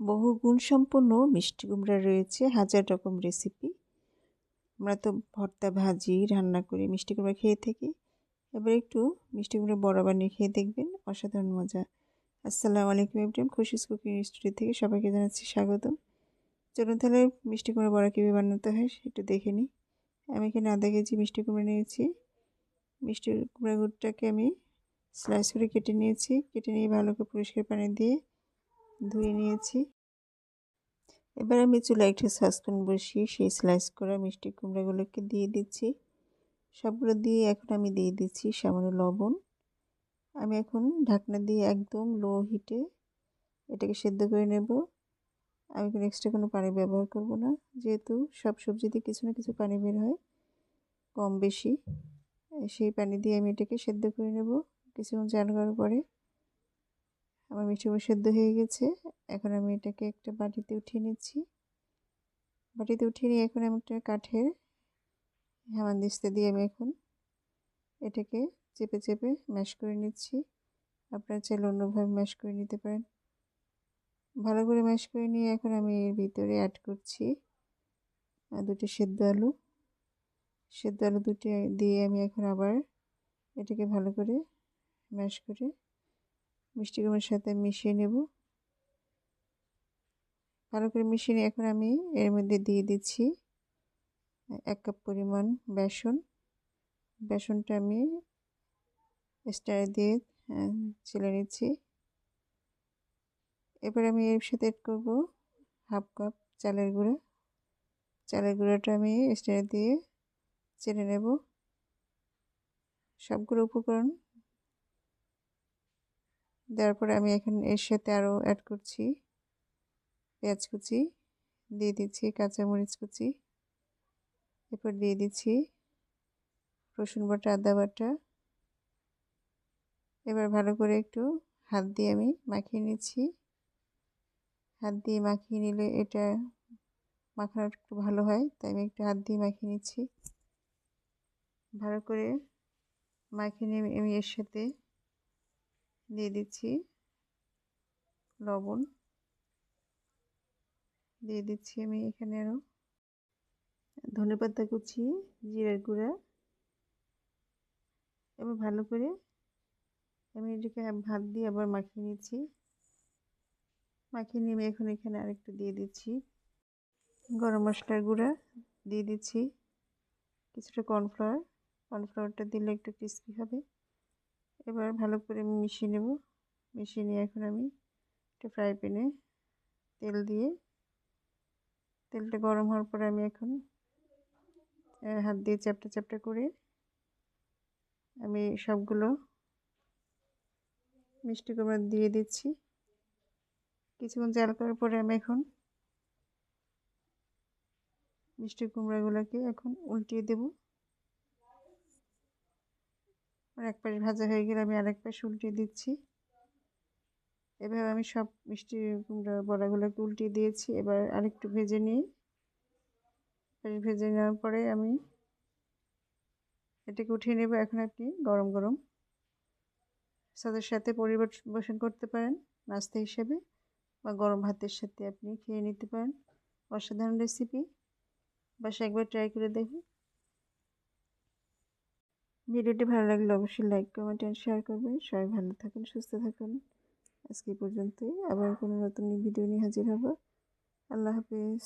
বহু গুণসম্পন্ন মিষ্টি কুমড়া রয়েছে, হাজার রকম রেসিপি আমরা তো ভর্তা, ভাজি, রান্না করি, মিষ্টি কুমড়া খেয়ে থাকি। এবার একটু মিষ্টি কুমড়া বড়া বানিয়ে খেয়ে দেখবেন, অসাধারণ মজা। আসসালামু আলাইকুম ইব্রাহিম খুশিস কুকিং স্টুডিও থেকে সবাইকে জানাচ্ছি স্বাগতম। চলুন তাহলে মিষ্টি কুমড়া বড়া কীভাবে বানাতে হয় একটু দেখে নিই। আমি এখানে আধা কেজি মিষ্টি কুমড়া নিয়েছি। মিষ্টি কুমড়া গুড়টাকে আমি স্লাইস করে কেটে নিয়েছি। কেটে নিয়ে ভালো করে পরিষ্কার পানি দিয়ে ধুয়ে নিয়েছি। এবার আমি চুলা একটা সসপ্যান বসিয়ে সেই স্লাইস করা মিষ্টি কুমড়াগুলোকে দিয়ে দিচ্ছি। সবগুলো দিয়ে এখন আমি দিয়ে দিচ্ছি সামান্য লবণ। আমি এখন ঢাকনা দিয়ে একদম লো হিটে এটাকে সেদ্ধ করে নেব। আমি কোনো এক্সট্রা কোনো পানি ব্যবহার করব না। যেহেতু সব সবজিতে কিছু না কিছু পানি বের হয় কম বেশি। সেই পানি দিয়ে আমি এটাকে সেদ্ধ করে নেব কিছুক্ষণ চাল করার পরে। আমার মিষ্টি সেদ্ধ হয়ে গেছে। এখন আমি এটাকে একটা বাটিতে উঠিয়ে নিচ্ছি। বাটিতে উঠিয়ে নিয়ে এখন আমি একটা কাঠের দিস্তে দিয়ে আমি এখন এটাকে চেপে চেপে ম্যাশ করে নিচ্ছি। আপনারা চাইলে অন্যভাবে ম্যাশ করে নিতে পারেন। ভালো করে ম্যাশ করে নিয়ে এখন আমি এর ভিতরে অ্যাড করছি দুটো সেদ্ধ আলু। সেদ্ধ আলু দুটি দিয়ে আমি এখন আবার এটাকে ভালো করে ম্যাশ করে মিষ্টি কুমড়োর সাথে মিশিয়ে নেব। ভালো করে মিশিয়ে নিয়ে এখন আমি এর মধ্যে দিয়ে দিচ্ছি এক কাপ পরিমাণ বেসন। বেসনটা আমি স্টার দিয়ে ছেলে নিচ্ছি। এবার আমি এর সাথে এড করব হাফ কাপ চালের গুঁড়া। চালের গুঁড়োটা আমি স্টার দিয়ে চেলে নেব। সবগুলো উপকরণ দেওয়ার পরে আমি এখন এর সাথে আরও অ্যাড করছি পেঁয়াজ কুচি, দিয়ে দিচ্ছি কাঁচামরিচ কুচি, এরপর দিয়ে দিচ্ছি রসুন বাটা, আদা বাটা। এবার ভালো করে একটু হাত দিয়ে আমি মাখিয়ে নিচ্ছি। হাত দিয়ে মাখিয়ে নিলে এটা মাখানো একটু ভালো হয়, তাই আমি একটু হাত দিয়ে মাখিয়ে নিচ্ছি। ভালো করে মাখিয়ে নিয়ে আমি এর সাথে দিয়ে দিচ্ছি লবণ। দিয়ে দিচ্ছি আমি এখানে আরও ধনে পাতা কুচি, জিরার গুঁড়া এবার ভালো করে আমি এটাকে ভাত দিয়ে আবার মাখিয়ে নিচ্ছি। মাখিয়ে নিয়ে এখন এখানে আরেকটু দিয়ে দিচ্ছি। গরম মশলার গুঁড়া দিয়ে দিচ্ছি। কিছুটা কর্নফ্লাওয়ার, কর্নফ্লাওয়ারটা দিলে একটু ক্রিস্পি হবে। এবার ভালো করে আমি মিশিয়ে নেব। মিশিয়ে নিয়ে এখন আমি একটা ফ্রাই প্যানে তেল দিয়ে, তেলটা গরম হওয়ার পরে আমি এখন হাত দিয়ে চ্যাপটা চ্যাপটা করে আমি সবগুলো মিষ্টি কুমড়া দিয়ে দিচ্ছি। কিছুক্ষণ জাল করার পরে আমি এখন মিষ্টি কুমড়াগুলোকে এখন উল্টিয়ে দেবো। এক পাশ ভাজা হয়ে গেলে আমি আরেক পাশ উল্টিয়ে দিচ্ছি। এভাবে আমি সব মিষ্টি বড়াগুলোকে উল্টিয়ে দিয়েছি। এবার আরেকটু ভেজে নিই। ভেজে নেওয়ার পরে আমি এটাকে উঠিয়ে নেব এখন আপনি গরম গরম। সাদের সাথে পরিবেশন করতে পারেন, নাস্তা হিসেবে বা গরম ভাতের সাথে আপনি খেয়ে নিতে পারেন। অসাধারণ রেসিপি বাস একবার ট্রাই করে দেখুন। ভিডিওটি ভালো লাগলে অবশ্যই লাইক কমেন্ট অ্যান্ড শেয়ার করবেন। সবাই ভালো থাকুন, সুস্থ থাকুন। আজকে পর্যন্তই। আবার কোনো নতুন ভিডিও নিয়ে হাজির হব। আল্লাহ হাফিজ।